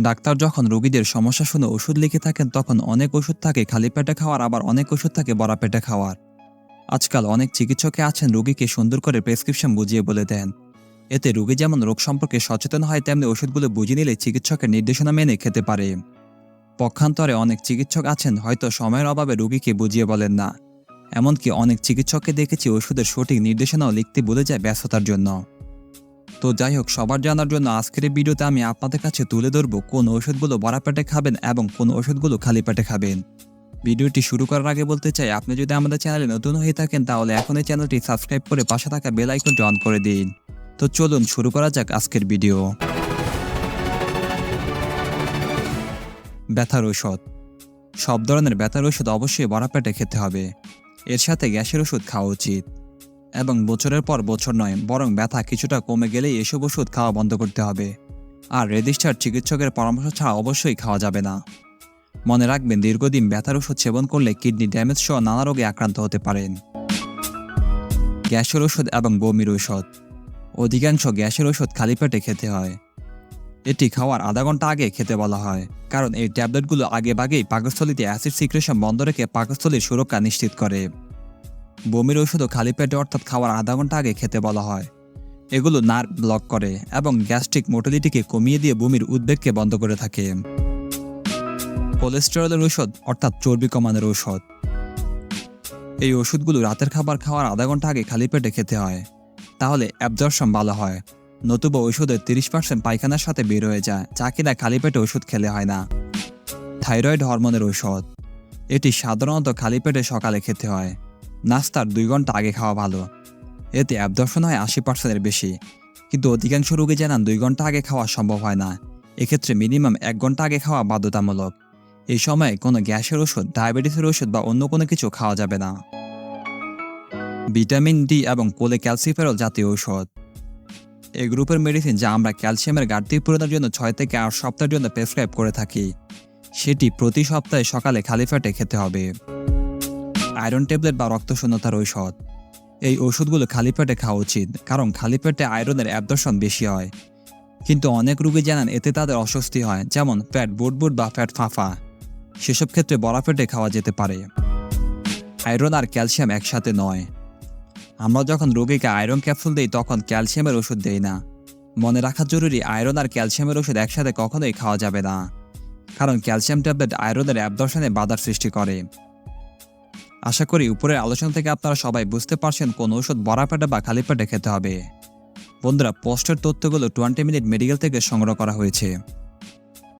Doctor যখন রোগীদের সমস্যা শুনে ওষুধ লিখে থাকেন, তখন অনেক ওষুধ থাকে খালি পেটে খাওয়ার, আবার অনেক ওষুধ থাকে বড়া পেটে খাওয়ার। আজকাল অনেক চিকিৎসকে আছেন রোগীকে সুন্দর করে প্রেসক্রিপশন বুঝিয়ে বলে দেন। এতে রোগী যেমন রোগ সম্পর্কে সচেতন হয়, তেমনি ওষুধগুলো বুঝে নিলে চিকিৎসকের নির্দেশনা মেনে খেতে পারে। পক্ষান্তরে অনেক চিকিৎসক আছেন, হয়তো সময়ের অভাবে রোগীকে বুঝিয়ে বলেন না। এমনকি অনেক চিকিৎসককে দেখেছি ওষুধের সঠিক নির্দেশনাও লিখতে বলে যায় ব্যস্ততার জন্য। তো যাই হোক সবার জানার জন্য আজকের ভিডিওতে আমি আপনাদের কাছে তুলে ধরবো কোন ওষুধগুলো বড়া পেটে খাবেন এবং কোন ওষুধগুলো খালি পেটে খাবেন। ভিডিওটি শুরু করার আগে বলতে চাই, আপনি যদি আমাদের চ্যানেলে নতুন হয়ে থাকেন, তাহলে এখন এই চ্যানেলটি সাবস্ক্রাইব করে পাশে থাকা বেল আইকনটি অন করে দিন। তো চলুন, শুরু করা যাক আজকের ভিডিও। ব্যথার ঔষধ। সব ধরনের ব্যথার ওষুধ অবশ্যই বড়া পেটে খেতে হবে। এর সাথে গ্যাসের ওষুধ খাওয়া উচিত। এবং বছরের পর বছর নয়, বরং ব্যথা কিছুটা কমে গেলেই এসব ওষুধ খাওয়া বন্ধ করতে হবে। আর রেজিস্টার চিকিৎসকের পরামর্শ ছাড়া অবশ্যই খাওয়া যাবে না। মনে রাখবেন, দীর্ঘদিন ব্যথার ওষুধ সেবন করলে কিডনি ড্যামেজ সহ নানা রোগে আক্রান্ত হতে পারেন। গ্যাসের ওষুধ এবং বমির ওষুধ অধিকাংশ গ্যাসের ওষুধ খালি পেটে খেতে হয়। এটি খাওয়ার আধা ঘণ্টা আগে খেতে বলা হয়, কারণ এই ট্যাবলেটগুলো আগে ভাগেই পাকস্থলিতে অ্যাসিড সিক্রেশন বন্ধ রেখে পাকস্থলীর সুরক্ষা নিশ্চিত করে। বমির ওষুধও খালি পেটে অর্থাৎ খাওয়ার আধা ঘণ্টা আগে খেতে বলা হয়। এগুলো নার্ভ ব্লক করে এবং গ্যাস্ট্রিক মোটিলিটিকে কমিয়ে দিয়ে বমির উদ্বেগকে বন্ধ করে থাকে। কোলেস্টেরলের ঔষধ, অর্থাৎ চর্বি কমানোর ঔষধ। এই ওষুধগুলো রাতের খাবার খাওয়ার আধা ঘণ্টা আগে খালি পেটে খেতে হয়। তাহলে অ্যাবজর্পশন ভালো হয়। নতুবা ওষুধের তিরিশ পার্সেন্ট পায়খানার সাথে বের হয়ে যায়, যা কিনা খালি পেটে ওষুধ খেলে হয় না। থাইরয়েড হরমোনের ঔষধ। এটি সাধারণত খালি পেটে সকালে খেতে হয়। নাস্তার দুই ঘণ্টা আগে খাওয়া ভালো। এতে অ্যাবদর্শন হয় আশি পার্সেন্টের বেশি। কিন্তু অধিকাংশ রোগী জানান দুই ঘণ্টা আগে খাওয়া সম্ভব হয় না। এক্ষেত্রে মিনিমাম এক ঘণ্টা আগে খাওয়া বাধ্যতামূলক। এই সময়ে কোনো গ্যাসের ওষুধ, ডায়াবেটিসের ওষুধ বা অন্য কোনো কিছু খাওয়া যাবে না। ভিটামিন ডি এবং কোলে ক্যালসিফেরল জাতীয় ঔষধ। এই গ্রুপের মেডিসিন যা আমরা ক্যালসিয়ামের ঘাটতি পূরণের জন্য ছয় থেকে আট সপ্তাহের জন্য প্রেসক্রাইব করে থাকি, সেটি প্রতি সপ্তাহে সকালে খালি পেটে খেতে হবে। আয়রন ট্যাবলেট বা রক্তশূন্যতার ঔষধ। এই ওষুধগুলো খালি পেটে খাওয়া উচিত, কারণ খালি পেটে আয়রনের অ্যাবদর্শন বেশি হয়। কিন্তু অনেক রোগী জানান এতে তাদের অস্বস্তি হয়, যেমন পেট বুটবুট বা পেট ফাঁফা। সেসব ক্ষেত্রে বড়া পেটে খাওয়া যেতে পারে। আয়রন আর ক্যালসিয়াম একসাথে নয়। আমরা যখন রোগীকে আয়রন ক্যাপসুল দিই, তখন ক্যালসিয়ামের ওষুধ দেই না। মনে রাখা জরুরি, আয়রন আর ক্যালসিয়ামের ওষুধ একসাথে কখনোই খাওয়া যাবে না। কারণ ক্যালসিয়াম ট্যাবলেট আয়রনের অ্যাবদর্শনে বাধার সৃষ্টি করে। আশা করি উপরের আলোচনা থেকে আপনারা সবাই বুঝতে পারছেন কোন ওষুধ বড়া পেটে বা খালি পেটে খেতে হবে। বন্ধুরা, পোস্টের তথ্যগুলো টোয়েন্টি মিনিট মেডিকেল থেকে সংগ্রহ করা হয়েছে।